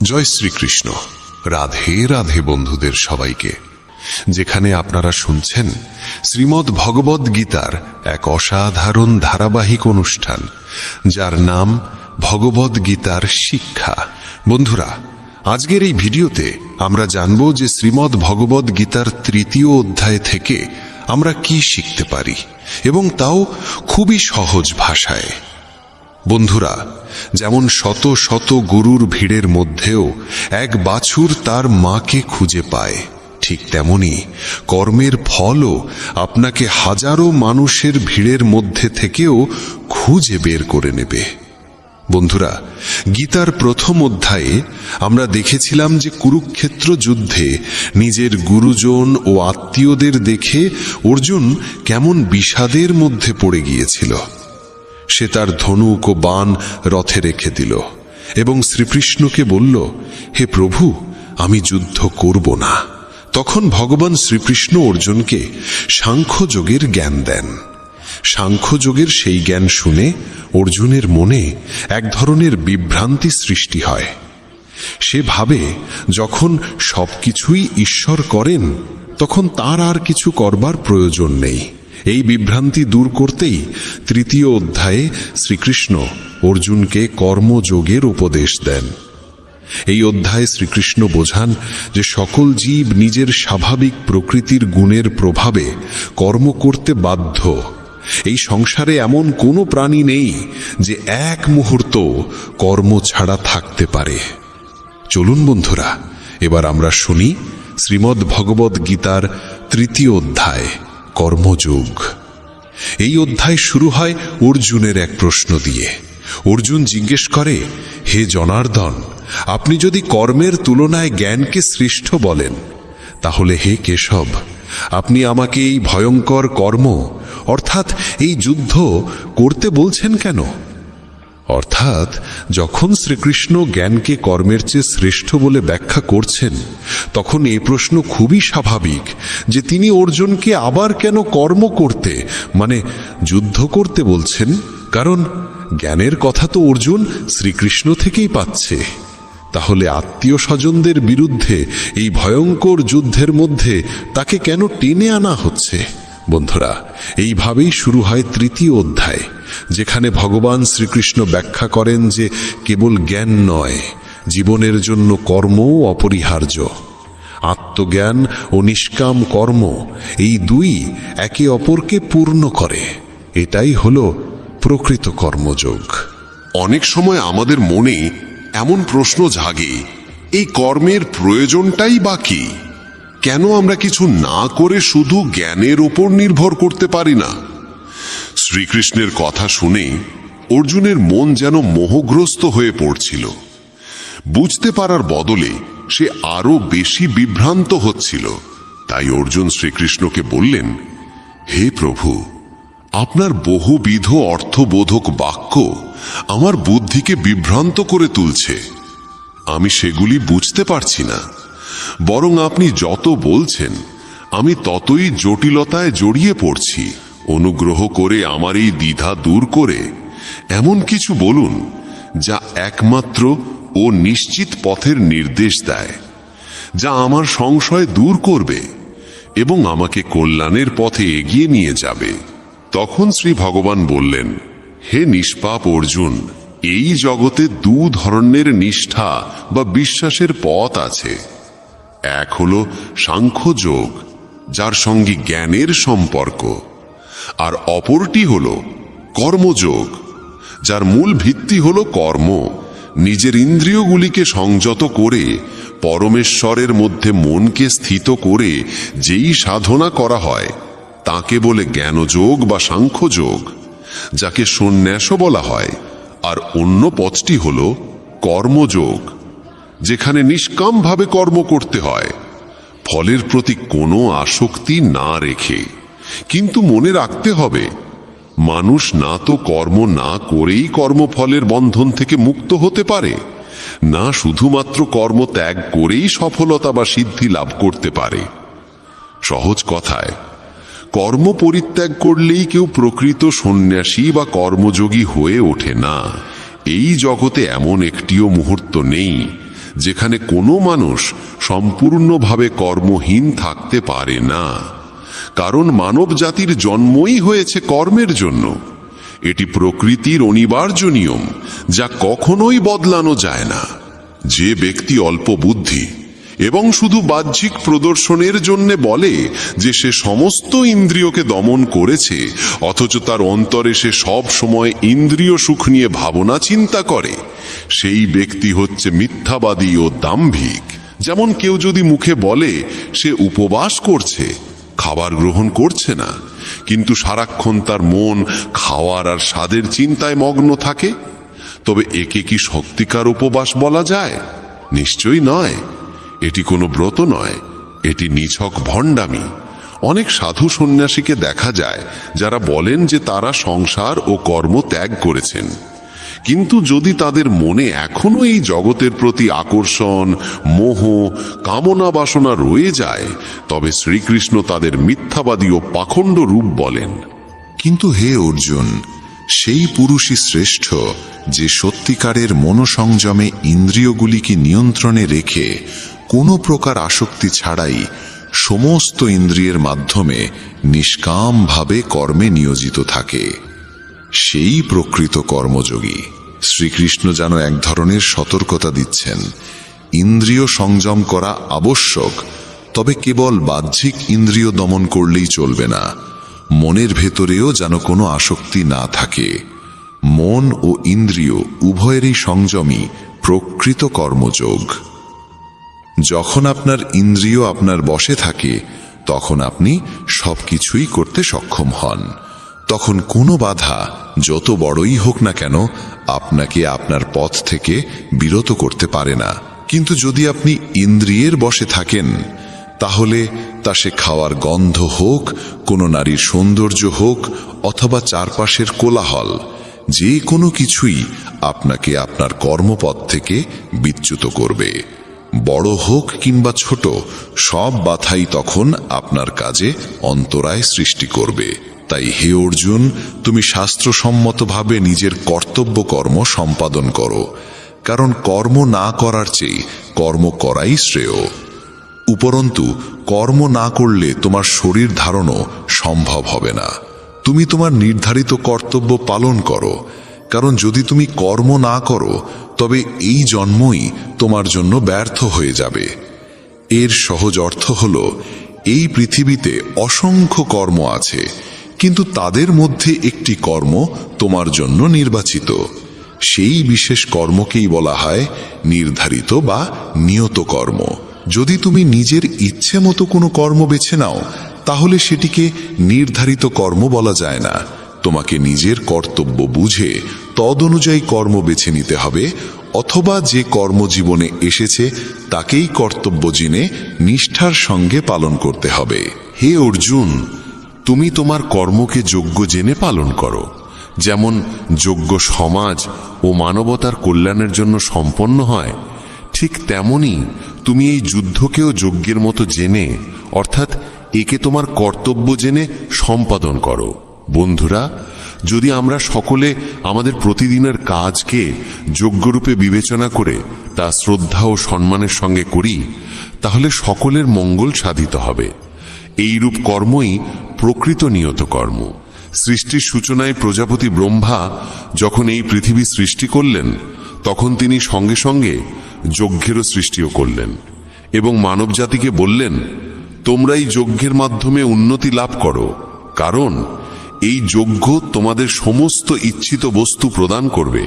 জয় শ্রীকৃষ্ণ। রাধে রাধে বন্ধুদের সবাইকে। যেখানে আপনারা শুনছেন শ্রীমদ্ ভগবদ গীতার এক অসাধারণ ধারাবাহিক অনুষ্ঠান, যার নাম ভগবদ গীতার শিক্ষা। বন্ধুরা, আজকের এই ভিডিওতে আমরা জানব যে শ্রীমদ্ ভগবদ গীতার তৃতীয় অধ্যায় থেকে আমরা কি শিখতে পারি, এবং তাও খুবই সহজ ভাষায়। বন্ধুরা, যেমন শত শত গুরুর ভিড়ের মধ্যেও এক বাছুর তার মাকে খুঁজে পায়, ঠিক তেমনি কর্মের ফলও আপনাকে হাজারো মানুষের ভিড়ের মধ্যে থেকেও খুঁজে বের করে নেবে। বন্ধুরা, গীতার প্রথম অধ্যায়ে আমরা দেখেছিলাম যে কুরুক্ষেত্র যুদ্ধে নিজের গুরুজন ও আত্মীয়দের দেখে অর্জুন কেমন বিষাদের মধ্যে পড়ে গিয়েছিল। সে তার ধনুক ও বাণ রথে রেখে দিল এবং শ্রীকৃষ্ণকে বলল, হে প্রভু, আমি যুদ্ধ করব না। তখন ভগবান শ্রীকৃষ্ণ অর্জুনকে সাংখ্যযোগের জ্ঞান দেন। সাংখ্যযোগের সেই জ্ঞান শুনে অর্জুনের মনে এক ধরনের বিভ্রান্তি সৃষ্টি হয়। সে ভাবে, যখন সবকিছুই ঈশ্বর করেন, তখন তার আর কিছু করবার প্রয়োজন নেই। এই বিভ্রান্তি দূর করতেই তৃতীয় অধ্যায়ে শ্রীকৃষ্ণ অর্জুনকে কর্মযোগের উপদেশ দেন। এই অধ্যায়ে শ্রীকৃষ্ণ বোঝান যে সকল জীব নিজের স্বাভাবিক প্রকৃতির গুণের প্রভাবে কর্ম করতে বাধ্য। এই সংসারে এমন কোনো প্রাণী নেই যে এক মুহূর্ত কর্ম ছাড়া থাকতে পারে। চলুন বন্ধুরা, এবার আমরা শুনি শ্রীমদ্ ভগবদ গীতার তৃতীয় অধ্যায়। কর্মযোগ। এই অধ্যায় শুরু হয় অর্জুনের এক প্রশ্ন দিয়ে। অর্জুন জিজ্ঞেস করে, হে জনার্দন, আপনি যদি কর্মের তুলনায় জ্ঞানকে শ্রেষ্ঠ বলেন, তাহলে হে কেশব, আপনি আমাকে এই ভয়ঙ্কর কর্ম, অর্থাৎ এই যুদ্ধ, করতে বলছেন কেন? অর্থাৎ, যখন শ্রীকৃষ্ণ জ্ঞানকে কর্মের চেয়ে শ্রেষ্ঠ বলে ব্যাখ্যা করছেন, তখন এ প্রশ্ন খুবই স্বাভাবিক যে তিনি অর্জুনকে আবার কেন কর্ম করতে মানে যুদ্ধ করতে বলছেন? কারণ জ্ঞানের কথা তো অর্জুন শ্রীকৃষ্ণ থেকেই পাচ্ছে। তাহলে আত্মীয় স্বজনদের বিরুদ্ধে এই ভয়ঙ্কর যুদ্ধের মধ্যে তাকে কেন টেনে আনা হচ্ছে? বন্ধুরা, এইভাবেই শুরু হয় তৃতীয় অধ্যায়। যেখানে ভগবান শ্রীকৃষ্ণ ব্যাখ্যা করেন যে কেবল জ্ঞান নয়, জীবনের জন্য কর্মও অপরিহার্য। আত্মজ্ঞান ও নিষ্কাম কর্ম, এই দুই একে অপরকে পূর্ণ করে। এটাই হলো প্রকৃত কর্মযোগ। অনেক সময় আমাদের মনে এমন প্রশ্ন জাগে, এই কর্মের প্রয়োজনটাই বা কি? কেন আমরা কিছু না করে শুধু জ্ঞানের উপর নির্ভর করতে পারি না? শ্রীকৃষ্ণের কথা শুনে অর্জুনের মন যেন মোহগ্রস্ত হয়ে পড়ছিল। বুঝতে পারার বদলে সে আরও বেশি বিভ্রান্ত হচ্ছিল। তাই অর্জুন শ্রীকৃষ্ণকে বললেন, হে প্রভু, আপনার বহুবিধ অর্থবোধক বাক্য আমার বুদ্ধিকে বিভ্রান্ত করে তুলছে। আমি সেগুলি বুঝতে পারছি না। বরং আপনি যত বলছেন, আমি ততই জটিলতায় জড়িয়ে পড়ছি। অনুগ্রহ করে আমার এই দ্বিধা দূর করে। এমন কিছু বলুন, যা একমাত্র ও নিশ্চিত পথের নির্দেশ দেয়, যা আমার সংশয় দূর করবে এবং আমাকে কল্যাণের পথে এগিয়ে নিয়ে যাবে। তখন শ্রী ভগবান বললেন, হে নিষ্পাপ অর্জুন, এই জগতে দু ধরনের নিষ্ঠা বা বিশ্বাসের পথ আছে। এক হল সাংখ্যযোগ যার সঙ্গে জ্ঞানের সম্পর্ক। আর অপরটি হল কর্মযোগ, যার মূল ভিত্তি হল কর্ম। নিজের ইন্দ্রিয়গুলিকে সংযত করে, পরমেশ্বরের মধ্যে মনকে স্থিত করে যেই সাধনা করা হয়, তাকে বলে জ্ঞানযোগ বা সাংখ্যযোগ, যাকে সন্ন্যাসও বলা হয়। আর অন্য পথটি হল কর্মযোগ, যেখানে নিষ্কামভাবে কর্ম করতে হয়, ফলের প্রতি কোনো আসক্তি না রেখে। কিন্তু মনে রাখতে হবে, মানুষ না তো কর্ম না করেই কর্মফলের বন্ধন থেকে মুক্ত হতে পারে, না শুধুমাত্র কর্ম ত্যাগ করেই সফলতা বা সিদ্ধি লাভ করতে পারে। সহজ কথায়, কর্ম পরিত্যাগ করলেই কেউ প্রকৃত সন্ন্যাসী বা কর্মযোগী হয়ে ওঠে না। এই জগতে এমন একটিও মুহূর্ত নেই, যেখানে কোনো মানুষ সম্পূর্ণভাবে কর্মহীন থাকতে পারে না। কারণ মানব জাতির জন্মই হয়েছে কর্মের জন্য। এটি প্রকৃতির অনিবার্য নিয়ম, যা কখনোই বদলানো যায় না। যে ব্যক্তি অল্প বুদ্ধি এবং শুধু বাহ্যিক প্রদর্শনের জন্য বলে যে সে সমস্ত ইন্দ্রিয়কে দমন করেছে, অথচ তার অন্তরে সে সব সময় ইন্দ্রিয় সুখ নিয়ে ভাবনা চিন্তা করে, সেই ব্যক্তি হচ্ছে মিথ্যাবাদী ও দাম্ভিক। যেমন কেউ যদি মুখে বলে, সে উপবাস করছে খাবার গ্রহণ করছে না। কিন্তু সারাক্ষণ তার মন, খাওয়ার আর স্বাদের চিন্তায় মগ্ন থাকে। তবে একে কি সত্যিকার উপবাস বলা যায়? নিশ্চয়ই নয়। এটি কোনো ব্রত নয়, এটি নিছক ভণ্ডামি। অনেক সাধু সন্ন্যাসীকে দেখা যায়, যারা বলেন যে তারা সংসার ও কর্ম ত্যাগ করেছেন। কিন্তু যদি তাদের মনে এখনও এই জগতের প্রতি আকর্ষণ, মোহ, কামনা বাসনা রয়ে যায়, তবে শ্রীকৃষ্ণ তাদের মিথ্যাবাদী ও পাখণ্ড রূপ বলেন। কিন্তু হে অর্জুন, সেই পুরুষই শ্রেষ্ঠ যে সত্যিকারের মনোসংযমে ইন্দ্রিয়গুলিকে নিয়ন্ত্রণে রেখে কোনো প্রকার আসক্তি ছাড়াই সমস্ত ইন্দ্রিয়ের মাধ্যমে নিষ্কামভাবে কর্মে নিয়োজিত থাকে। সেই প্রকৃত কর্মযোগী। শ্রীকৃষ্ণ যেন এক ধরনের সতর্কতা দিচ্ছেন। ইন্দ্রিয় সংযম করা আবশ্যক, তবে কেবল বাহ্যিক ইন্দ্রিয় দমন করলেই চলবে না। মনের ভেতরেও যেন কোনো আসক্তি না থাকে। মন ও ইন্দ্রিয় উভয়েরই সংযমই প্রকৃত কর্মযোগ। যখন আপনার ইন্দ্রিয় আপনার বশে থাকে, তখন আপনি সবকিছুই করতে সক্ষম হন। তখন কোনো বাধা যত বড়ই হোক না কেন, আপনাকে আপনার পথ থেকে বিরত করতে পারে না। কিন্তু যদি আপনি ইন্দ্রিয়ের বশে থাকেন, তাহলে তা সে খাওয়ার গন্ধ হোক, কোনো নারীর সৌন্দর্য হোক, অথবা চারপাশের কোলাহল, যে কোনো কিছুই আপনাকে আপনার কর্মপথ থেকে বিচ্যুত করবে। বড় হোক কিংবা ছোট, সব বাধাই তখন আপনার কাজে অন্তরায় সৃষ্টি করবে। তাই হে অর্জুন, তুমি শাস্ত্রসম্মতভাবে নিজের কর্তব্য কর্ম সম্পাদন করো, কারণ কর্ম না করার চেয়ে কর্ম করাই শ্রেয়। উপরন্তু, কর্ম না করলে তোমার শরীর ধারণও সম্ভব হবে না। তুমি তোমার নির্ধারিত কর্তব্য পালন করো, কারণ যদি তুমি কর্ম না করো, তবে এই জন্মই তোমার জন্য ব্যর্থ হয়ে যাবে। এর সহজ অর্থ হল, এই পৃথিবীতে অসংখ্য কর্ম আছে কিন্তু তাদের মধ্যে একটি কর্ম তোমার জন্য নির্বাচিত। সেই বিশেষ কর্মকেই বলা হয় নির্ধারিত বা নিয়ত কর্ম। যদি তুমি নিজের ইচ্ছে মতো কোনো কর্ম বেছে নাও, তাহলে সেটিকে নির্ধারিত কর্ম বলা যায় না। তোমাকে নিজের কর্তব্য বুঝে তদ অনুযায়ী কর্ম বেছে নিতে হবে, অথবা যে কর্মজীবনে এসেছে তাকেই কর্তব্য জেনে নিষ্ঠার সঙ্গে পালন করতে হবে। হে অর্জুন তুমি তোমার কর্মকে যোগ্য জেনে পালন করো। যেমন যোগ্য সমাজ ও মানবতার কল্যাণের জন্য সম্পন্ন হয়, ঠিক তেমনি তুমি এই যুদ্ধকেও যজ্ঞের মতো জেনে, অর্থাৎ একে তোমার কর্তব্য জেনে সম্পাদন করো। বন্ধুরা, যদি আমরা সকলে আমাদের প্রতিদিনের কাজকে যোগ্যরূপে বিবেচনা করে তা শ্রদ্ধা ও সম্মানের সঙ্গে করি, তাহলে সকলের মঙ্গল সাধিত হবে। এইরূপ কর্মই প্রকৃত নিয়ত কর্ম। সৃষ্টির সূচনায় প্রজাপতি ব্রহ্মা যখন এই পৃথিবী সৃষ্টি করলেন, তখন তিনি সঙ্গে সঙ্গে যজ্ঞেরও সৃষ্টিও করলেন এবং মানব জাতিকে বললেন তোমরা এই যজ্ঞের মাধ্যমে উন্নতি লাভ করো, কারণ এই যজ্ঞ তোমাদের সমস্ত ইচ্ছিত বস্তু প্রদান করবে।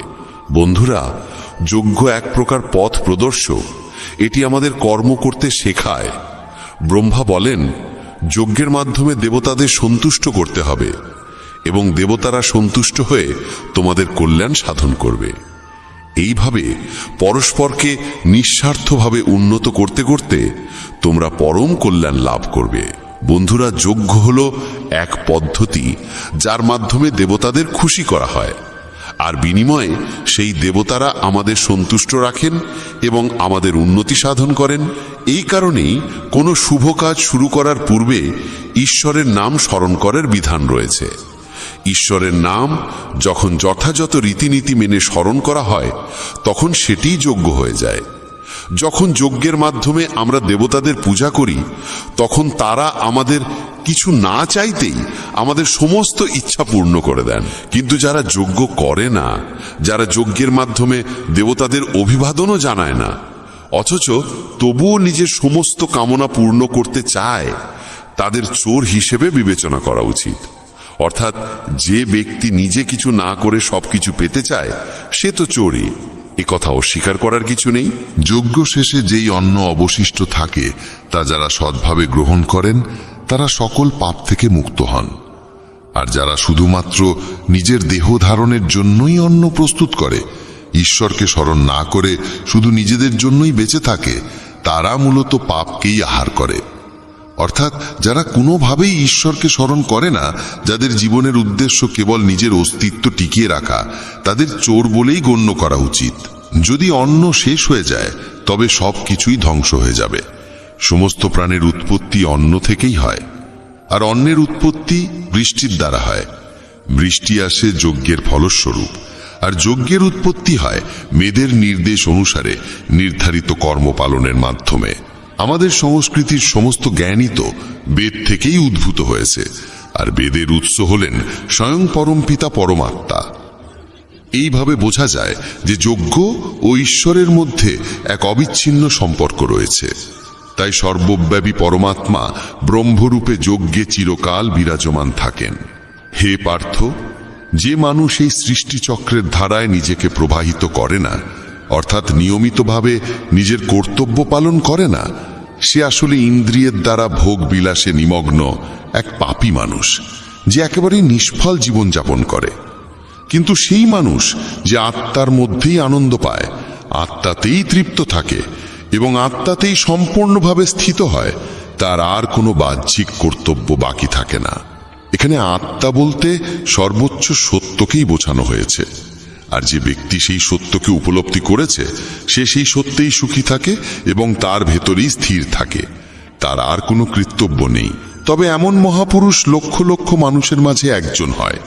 বন্ধুরা, যজ্ঞ এক প্রকার পথ প্রদর্শক। এটি আমাদের কর্ম করতে শেখায়। ব্রহ্মা বলেন যজ্ঞের মাধ্যমে দেবতাদের সন্তুষ্ট করতে হবে এবং দেবতারা সন্তুষ্ট হয়ে তোমাদের কল্যাণ সাধন করবে। এইভাবে পরস্পরকে নিঃস্বার্থভাবে উন্নত করতে করতে তোমরা পরম কল্যাণ লাভ করবে। বন্ধুরা, যজ্ঞ হল এক পদ্ধতি যার মাধ্যমে দেবতাদের খুশি করা হয়। আর বিনিময়ে সেই দেবতারা আমাদের সন্তুষ্ট রাখেন এবং আমাদের উন্নতি সাধন করেন। এই কারণেই কোনো শুভ কাজ শুরু করার পূর্বে ঈশ্বরের নাম স্মরণ করার বিধান রয়েছে। ঈশ্বরের নাম যখন যথাযথ রীতিনীতি মেনে স্মরণ করা হয়, তখন সেটিই যোগ্য হয়ে যায়। যখন যজ্ঞের মাধ্যমে আমরা দেবতাদের পূজা করি, তখন তারা আমাদের কিছু না চাইতেই আমাদের সমস্ত ইচ্ছা পূর্ণ করে দেন। কিন্তু যারা যজ্ঞ করে না, যারা যজ্ঞের মাধ্যমে দেবতাদের অভিবাদনও জানায় না, অথচ তবুও নিজের সমস্ত কামনা পূর্ণ করতে চায়, তাদের চোর হিসেবে বিবেচনা করা উচিত। অর্থাৎ যে ব্যক্তি নিজে কিছু না করে সবকিছু পেতে চায়, সে তো চোরই। এ কথা অস্বীকার করার কিছু নেই। যজ্ঞ শেষে যেই অন্ন অবশিষ্ট থাকে, তা যারা সৎভাবে গ্রহণ করেন, তারা সকল পাপ থেকে মুক্ত হন। আর যারা শুধুমাত্র নিজের দেহ ধারণের জন্যই অন্ন প্রস্তুত করে, ঈশ্বরকে স্মরণ না করে শুধু নিজেদের জন্যই বেঁচে থাকে, তারা মূলত পাপকেই আহার করে। অর্থাৎ যারা কোনোভাবেই ঈশ্বরকে স্মরণ করে না, যাদের জীবনের উদ্দেশ্য কেবল নিজের অস্তিত্ব টিকিয়ে রাখা, তাদের চোর বলেই গণ্য করা উচিত। যদি অন্ন শেষ হয়ে যায়, তবে সব কিছুই ধ্বংস হয়ে যাবে। সমস্ত প্রাণের উৎপত্তি অন্ন থেকেই হয়। আর অন্নের উৎপত্তি বৃষ্টির দ্বারা হয়। বৃষ্টি আসে যজ্ঞের ফলস্বরূপ। আর যজ্ঞের উৎপত্তি হয় মেয়েদের নির্দেশ অনুসারে নির্ধারিত কর্ম পালনের মাধ্যমে। আমাদের সংস্কৃতির সমস্ত জ্ঞানই তো বেদ থেকেই উদ্ভূত হয়েছে, আর বেদের উৎস হলেন স্বয়ং পরমপিতা পরমাত্মা। এইভাবে বোঝা যায় যে যজ্ঞ ও ঈশ্বরের মধ্যে এক অবিচ্ছিন্ন সম্পর্ক রয়েছে। তাই সর্বব্যাপী পরমাত্মা ব্রহ্মরূপে যজ্ঞে চিরকাল বিরাজমান থাকেন। হে পার্থ, যে মানুষ এই সৃষ্টিচক্রের ধারায় নিজেকে প্রবাহিত করে না অর্থাৎ নিয়মিতভাবে নিজের কর্তব্য পালন করে না, সে আসলে ইন্দ্রিয়ের দ্বারা ভোগ বিলাসে নিমগ্ন এক পাপী মানুষ, যে একেবারে নিষ্ফল জীবনযাপন করে। কিন্তু সেই মানুষ যে আত্মার মধ্যেই আনন্দ পায়, আত্মাতেই তৃপ্ত থাকে এবং আত্মাতেই সম্পূর্ণভাবে স্থিত হয়, তার আর কোনো বাহ্যিক কর্তব্য বাকি থাকে না। এখানে আত্মা বলতে সর্বোচ্চ সত্যকেই বোঝানো হয়েছে। আর যে ব্যক্তি সেই সত্যকে উপলব্ধি করেছে, সে সেই সত্যেই সুখী থাকে এবং তার ভেতরেই স্থির থাকে। তার আর কোনো কৃতব্য নেই। তবে এমন মহাপুরুষ লক্ষ লক্ষ মানুষের মাঝে একজন হয়।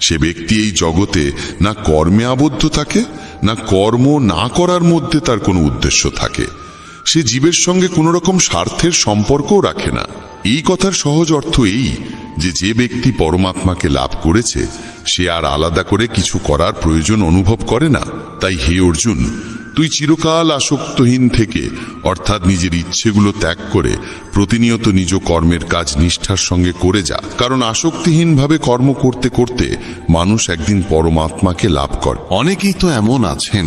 সে ব্যক্তি এই জগতে না কর্মে আবদ্ধ থাকে, না কর্ম না করার মধ্যে তার কোনো উদ্দেশ্য থাকে। সে জীবের সঙ্গে কোনো রকম স্বার্থের সম্পর্কও রাখে না। এই কথার সহজ অর্থ এই যে যে ব্যক্তি পরমাত্মাকে লাভ করেছে সে আর আলাদা করে কিছু করার প্রয়োজন অনুভব করে না। তাই হে অর্জুন, তুই চিরকাল আসক্তহীন থেকে, অর্থাৎ নিজের ইচ্ছেগুলো ত্যাগ করে, প্রতিনিয়ত নিজ কর্মের কাজ নিষ্ঠার সঙ্গে করে যা। কারণ আসক্তিহীনভাবে কর্ম করতে করতে মানুষ একদিন পরমাত্মাকে লাভ করে। অনেকেই তো এমন আছেন,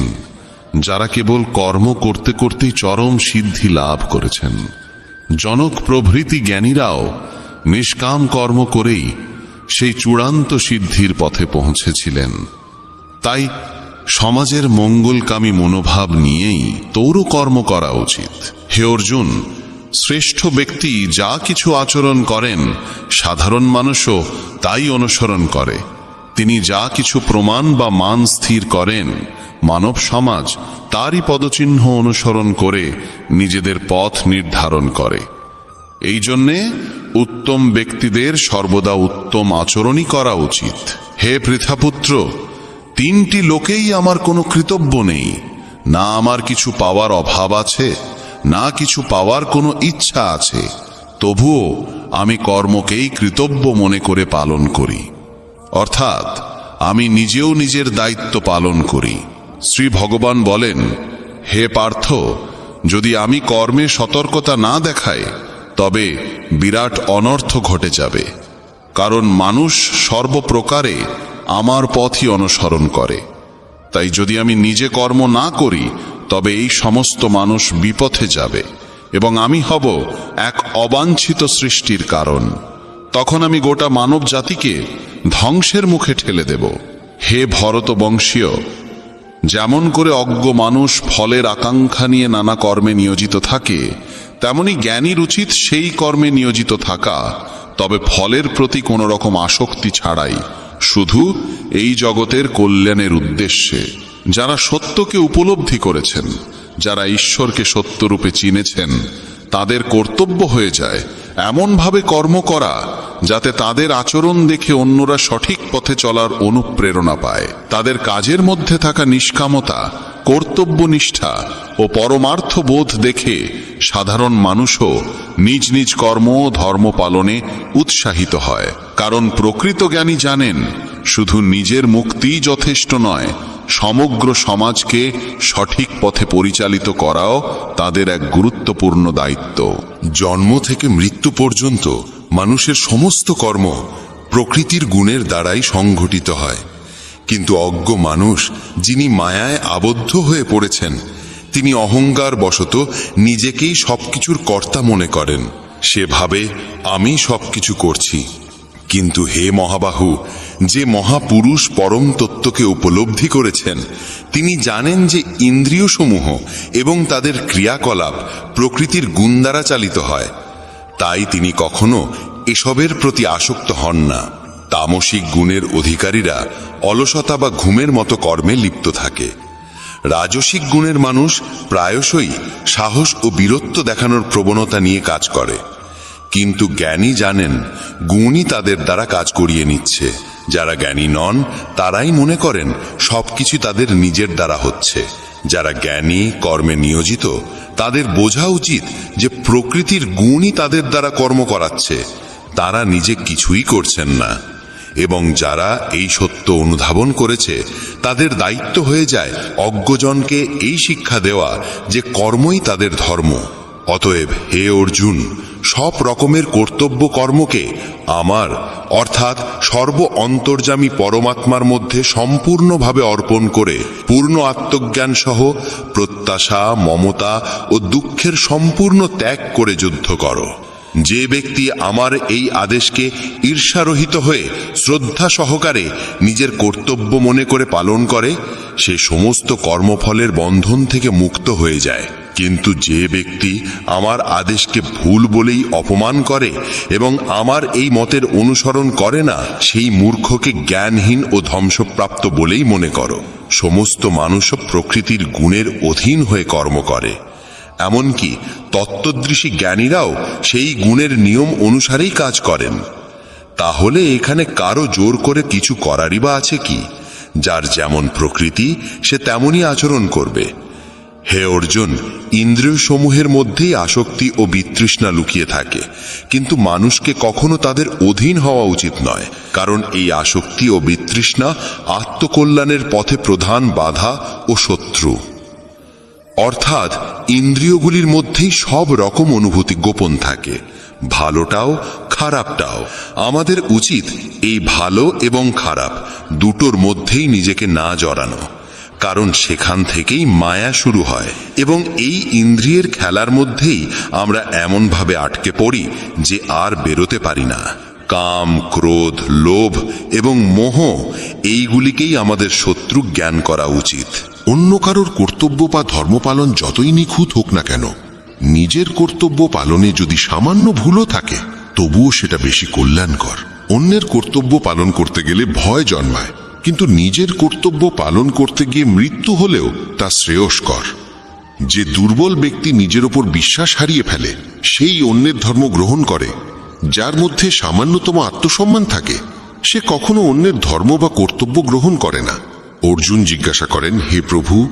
যারা কেবল কর্ম করতে করতেই চরম সিদ্ধি লাভ করেছেন। জনক প্রভৃতি জ্ঞানীরাও নিষ্কাম কর্ম করেই সেই চূড়ান্ত সিদ্ধির পথে পৌঁছেছিলেন। তাই সমাজের মঙ্গলকামী মনোভাব নিয়েই তোরও কর্ম করা উচিত। হে অর্জুন, শ্রেষ্ঠ ব্যক্তি যা কিছু আচরণ করেন, সাধারণ মানুষও তাই অনুসরণ করে। তিনি যা কিছু প্রমাণ বা মান স্থির করেন, মানব সমাজ তারই পদচিহ্ন অনুসরণ করে নিজেদের পথ নির্ধারণ করে। এই জন্যে উত্তম ব্যক্তিদের সর্বদা উত্তম আচরণই করা উচিত। হে পৃথাপুত্র, তিনটি লোকেই আমার কোনো কৃতব্য নেই। না আমার কিছু পাওয়ার অভাব আছে, না কিছু পাওয়ার কোনো ইচ্ছা আছে। তবুও আমি কর্মকেই কৃতব্য মনে করে পালন করি। অর্থাৎ আমি নিজেও নিজের দায়িত্ব পালন করি। শ্রী ভগবান বলেন, হে পার্থ, যদি আমি কর্মে সতর্কতা না দেখাই তবে বিরাট অনর্থ ঘটে যাবে, কারণ মানুষ সর্বপ্রকারে আমার পথই অনুসরণ করে। তাই যদি আমি নিজে কর্ম না করি, তবে এই সমস্ত মানুষ বিপথে যাবে এবং আমি হব এক অবাঞ্ছিত সৃষ্টির কারণ। তখন আমি গোটা মানব জাতিকে ধ্বংসের মুখে ঠেলে দেব। হে ভরত বংশীয় যেমন করে অজ্ঞ মানুষ ফলের আকাঙ্ক্ষা নিয়ে নানা কর্মে নিয়োজিত থাকে তেমনি জ্ঞানীর উচিত সেই কর্মে নিয়োজিত থাকা, তবে ফলের প্রতি কোনো রকম আসক্তি ছাড়াই। শুধু এই জগতের কল্যাণের উদ্দেশ্যে, যারা সত্যকে উপলব্ধি করেছেন, যারা ঈশ্বরকে সত্যরূপে চিনেছেন, তাদের কর্তব্য হয়ে যায় এমনভাবে কর্ম করা, যাতে তাদের আচরণ দেখে অন্যরা সঠিক পথে চলার অনুপ্রেরণা পায়। তাদের কাজের মধ্যে থাকা নিষ্কামতা কর্তব্যনিষ্ঠা ও পরমার্থ বোধ দেখে সাধারণ মানুষও নিজ নিজ কর্ম ও ধর্ম পালনে উৎসাহিত হয়। কারণ প্রকৃত জ্ঞানী জানেন, শুধু নিজের মুক্তিই যথেষ্ট নয়, সমগ্র সমাজকে সঠিক পথে পরিচালিত করাও তাদের এক গুরুত্বপূর্ণ দায়িত্ব। জন্ম থেকে মৃত্যু পর্যন্ত মানুষের সমস্ত কর্ম প্রকৃতির গুণের দ্বারাই সংঘটিত হয়। কিন্তু অজ্ঞ মানুষ, যিনি মায়ায় আবদ্ধ হয়ে পড়েছেন, তিনি অহংকার বশত নিজেকেই সবকিছুর কর্তা মনে করেন। সে ভাবে, আমি সবকিছু করছি। কিন্তু হে মহাবাহু, যে মহাপুরুষ পরম তত্ত্বকে উপলব্ধি করেছেন, তিনি জানেন যে ইন্দ্রিয়সমূহ এবং তাদের ক্রিয়াকলাপ প্রকৃতির গুণ দ্বারা চালিত হয়। তাই তিনি কখনো এসবের প্রতি আসক্ত হন না। তামসিক গুণের অধিকারীরা অলসতা বা ঘুমের মতো কর্মে লিপ্ত থাকে। রাজসিক গুণের মানুষ প্রায়শই সাহস ও বীরত্ব দেখানোর প্রবণতা নিয়ে কাজ করে। কিন্তু জ্ঞানী জানেন, গুণই তাদের দ্বারা কাজ করিয়ে নিচ্ছে। যারা জ্ঞানী নন, তারাই মনে করেন সবকিছু তাদের নিজের দ্বারা হচ্ছে। যারা জ্ঞানী, কর্মে নিয়োজিত, তাদের বোঝা উচিত যে প্রকৃতির গুণই তাদের দ্বারা কর্ম করাচ্ছে। তারা নিজে কিছুই করছেন না। এবং যারা এই সত্য অনুধাবন করেছে, তাদের দায়িত্ব হয়ে যায় অজ্ঞজনকে এই শিক্ষা দেওয়া যে কর্মই তাদের ধর্ম। অতএব হে অর্জুন, সব রকমের কর্তব্য কর্মকে আমার, অর্থাৎ সর্ব অন্তর্যামী পরমাত্মার মধ্যে সম্পূর্ণভাবে অর্পণ করে পূর্ণ আত্মজ্ঞান সহ প্রত্যাশা, মমতা ও দুঃখের সম্পূর্ণ ত্যাগ করে যুদ্ধ করো। যে ব্যক্তি আমার এই আদেশকে ঈর্ষারহিত হয়ে শ্রদ্ধা সহকারে নিজের কর্তব্য মনে করে পালন করে, সে সমস্ত কর্মফলের বন্ধন থেকে মুক্ত হয়ে যায়। কিন্তু যে ব্যক্তি আমার আদেশকে ভুল বলেই অপমান করে এবং আমার এই মতের অনুসরণ করে না, সেই মূর্খকে জ্ঞানহীন ও ধ্বংসপ্রাপ্ত বলেই মনে করো। সমস্ত মানুষও প্রকৃতির গুণের অধীন হয়ে কর্ম করে। এমনকি তত্ত্বদৃশী জ্ঞানীরাও সেই গুণের নিয়ম অনুসারেই কাজ করেন। তাহলে এখানে কারও জোর করে কিছু করারই বা আছে কি? যার যেমন প্রকৃতি, সে তেমনই আচরণ করবে। হে অর্জুন ইন্দ্রিয় সমূহের মধ্যেই আসক্তি ও বিতৃষ্ণা লুকিয়ে থাকে। কিন্তু মানুষকে কখনো তাদের অধীন হওয়া উচিত নয়, কারণ এই আসক্তি ও বিতৃষ্ণা আত্মকল্যাণের পথে প্রধান বাধা ও শত্রু। অর্থাৎ ইন্দ্রিয়গুলির মধ্যেই সব রকম অনুভূতি গোপন থাকে। ভালোটাও, খারাপটাও। আমাদের উচিত এই ভালো এবং খারাপ দুটোর মধ্যেই নিজেকে না জড়ানো। কারণ সেখান থেকেই মায়া শুরু হয় এবং এই ইন্দ্রিয়ের খেলার মধ্যেই আমরা এমনভাবে আটকে পড়ি যে আর বেরোতে পারি না। কাম, ক্রোধ, লোভ এবং মোহ, এইগুলিকেই আমাদের শত্রু জ্ঞান করা উচিত। অন্য কারোর কর্তব্য বা ধর্মপালন যতই নিখুঁত হোক না কেন, নিজের কর্তব্য পালনে যদি সামান্য ভুলও থাকে, তবুও সেটা বেশি কল্যাণকর। অন্যের কর্তব্য পালন করতে গেলে ভয় জন্মায়, কিন্তু নিজের কর্তব্য পালন করতে গিয়ে মৃত্যু হলেও তা শ্রেয়স্কর। যে দুর্বল ব্যক্তি নিজের ওপর বিশ্বাস হারিয়ে ফেলে, সেই অন্যের ধর্ম গ্রহণ করে, যার মধ্যে সামান্যতম আত্মসম্মান থাকে, সে কখনো অন্যের ধর্ম বা কর্তব্য গ্রহণ করে না। অর্জুন জিজ্ঞাসা করেন, হে প্রভু,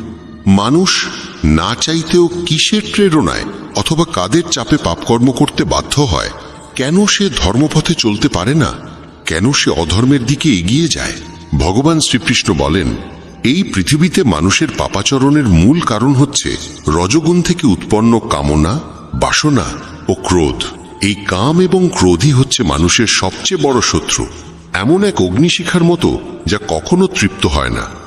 মানুষ না চাইতেও কিসের প্রেরণায় অথবা কাদের চাপে পাপকর্ম করতে বাধ্য হয়? কেন সে ধর্মপথে চলতে পারে না? কেন সে অধর্মের দিকে এগিয়ে যায়? ভগবান শ্রীকৃষ্ণ বলেন, এই পৃথিবীতে মানুষের পাপাচরণের মূল কারণ হচ্ছে রজগুণ থেকে উৎপন্ন কামনা, বাসনা ও ক্রোধ। এই কাম এবং ক্রোধই হচ্ছে মানুষের সবচেয়ে বড় শত্রু। এমন এক অগ্নিশিখার মতো যা কখনো তৃপ্ত হয় না।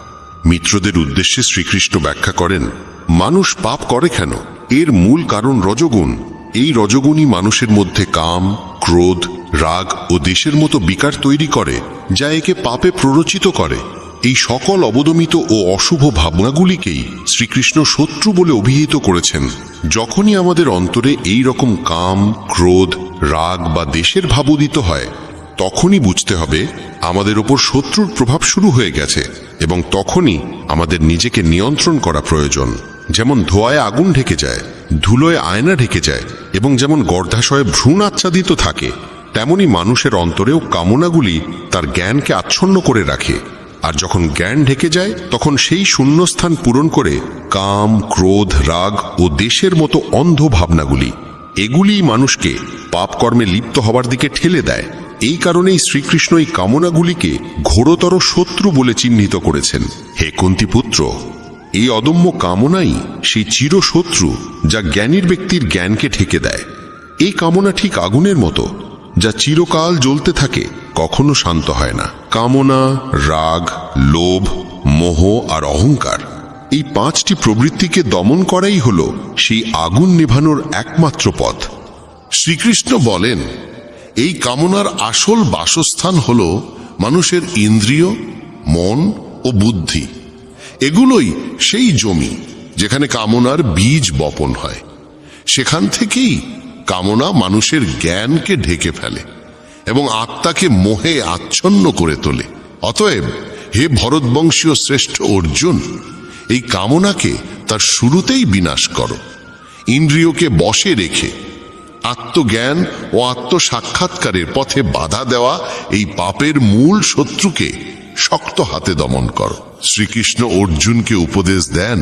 মিত্রদের উদ্দেশ্যে শ্রীকৃষ্ণ ব্যাখ্যা করেন, মানুষ পাপ করে কেন? এর মূল কারণ রজগুণ। এই রজগুণই মানুষের মধ্যে কাম, ক্রোধ, রাগ ও দেশের মতো বিকার তৈরি করে, যা একে পাপে প্ররোচিত করে। এই সকল অবদমিত ও অশুভ ভাবনাগুলিকেই শ্রীকৃষ্ণ শত্রু বলে অভিহিত করেছেন। যখনই আমাদের অন্তরে এই রকম কাম, ক্রোধ, রাগ বা দেশের ভাব উদিত হয় তখনই বুঝতে হবে আমাদের ওপর শত্রুর প্রভাব শুরু হয়ে গেছে এবং তখনই আমাদের নিজেকে নিয়ন্ত্রণ করা প্রয়োজন। যেমন ধোয়ায় আগুন ঢেকে যায়, ধুলোয় আয়না ঢেকে যায় এবং যেমন গর্ধাশয়ে ভ্রূণ আচ্ছাদিত থাকে তেমনি মানুষের অন্তরেও কামনাগুলি তার জ্ঞানকে আচ্ছন্ন করে রাখে। আর যখন জ্ঞান ঢেকে যায়, তখন সেই শূন্যস্থান পূরণ করে কাম, ক্রোধ, রাগ ও দেশের মতো অন্ধ ভাবনাগুলি এগুলি মানুষকে পাপকর্মে লিপ্ত হবার দিকে ঠেলে দেয়। এই কারণেই শ্রীকৃষ্ণ এই কামনাগুলিকে ঘোরতর শত্রু বলে চিহ্নিত করেছেন। হে কুন্তিপুত্র, এই অদম্য কামনাই সেই চিরশত্রু যা জ্ঞানীর ব্যক্তির জ্ঞানকে ঠেকে দেয়। এই কামনা ঠিক আগুনের মতো, যা চিরকাল জ্বলতে থাকে, কখনো শান্ত হয় না। কামনা, রাগ, লোভ, মোহ আর অহংকার, এই পাঁচটি প্রবৃত্তিকে দমন করাই হল সেই আগুন নেভানোর একমাত্র পথ। শ্রীকৃষ্ণ বলেন এই কামনার আসল বাসস্থান হল মানুষের ইন্দ্রিয়, মন ও বুদ্ধি। এগুলোই সেই জমি যেখানে কামনার বীজ বপন হয়। সেখান থেকেই কামনা মানুষের জ্ঞানকে ঢেকে ফেলে এবং আত্মাকে মোহে আচ্ছন্ন করে তোলে। অতএব হে ভরতবংশীয় শ্রেষ্ঠ অর্জুন, এই কামনাকে তার শুরুতেই বিনাশ করো। ইন্দ্রিয়কে বশে রেখে আত্মজ্ঞান ও আত্মসাক্ষাৎকারের পথে বাধা দেওয়া এই পাপের মূল শত্রুকে শক্ত হাতে দমন কর। শ্রীকৃষ্ণ অর্জুনকে উপদেশ দেন।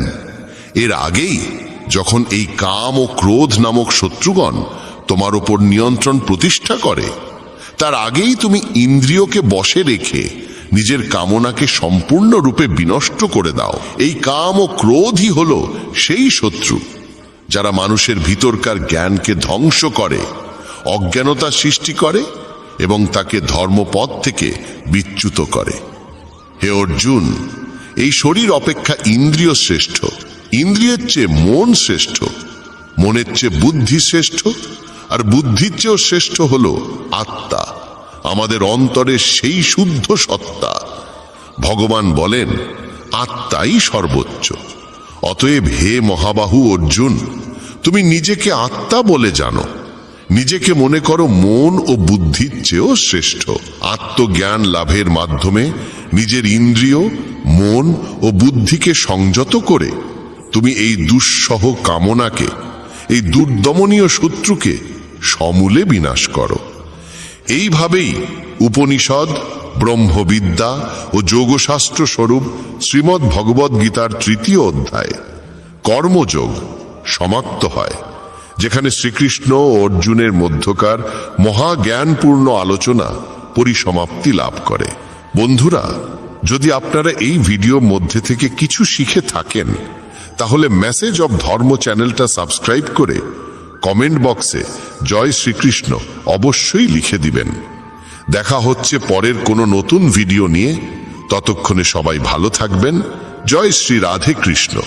এর আগেই যখন এই কাম ও ক্রোধ নামক শত্রুগণ তোমার উপর নিয়ন্ত্রণ প্রতিষ্ঠা করে, তার আগেই তুমি ইন্দ্রিয়কে বশে রেখে নিজের কামনাকে সম্পূর্ণরূপে বিনষ্ট করে দাও। এই কাম ও ক্রোধই হল সেই শত্রু। যারা মানুষের ভিতরকার জ্ঞানকে ধ্বংস করে, অজ্ঞানতা সৃষ্টি করে এবং তাকে ধর্মপথ থেকে বিচ্যুত করে। হে অর্জুন, এই শরীর অপেক্ষা ইন্দ্রিয় শ্রেষ্ঠ, ইন্দ্রিয়ের চেয়ে মন শ্রেষ্ঠ, মনের চেয়ে বুদ্ধি শ্রেষ্ঠ, আর বুদ্ধির চেয়েও শ্রেষ্ঠ হল আত্মা, আমাদের অন্তরের সেই শুদ্ধ সত্তা। ভগবান বলেন, আত্মাই সর্বোচ্চ। অতএব হে মহাবাহু অর্জুন, তুমি নিজেকে আত্মা বলে জানো। নিজেকে মনে করো মন ও বুদ্ধির চেয়েও শ্রেষ্ঠ। আত্মজ্ঞান লাভের মাধ্যমে নিজের ইন্দ্রিয়, মন ও বুদ্ধিকে সংযত করে তুমি এই দুঃসহ কামনাকে, এই দুর্দমনীয় শত্রুকে সমূলে বিনাশ করো। এইভাবেই উপনিষদ ব্রহ্মবিদ্যা ও যোগশাস্ত্র স্বরূপ শ্রীমদ্ ভগবদ গীতার তৃতীয় অধ্যায়। কর্মযোগ সমাপ্ত হয়, যেখানে শ্রীকৃষ্ণ ও অর্জুনের মধ্যকার মহাজ্ঞানপূর্ণ আলোচনা পরিসমাপ্তি লাভ করে। বন্ধুরা, যদি আপনারা এই ভিডিওর মধ্যে থেকে কিছু শিখে থাকেন, তাহলে মেসেজ অব ধর্ম চ্যানেলটা সাবস্ক্রাইব করে কমেন্ট বক্সে জয় শ্রীকৃষ্ণ অবশ্যই লিখে দিবেন। দেখা হচ্ছে পরের কোনো নতুন ভিডিও নিয়ে। ততক্ষণে সবাই ভালো থাকবেন। জয় শ্রী রাধে কৃষ্ণ।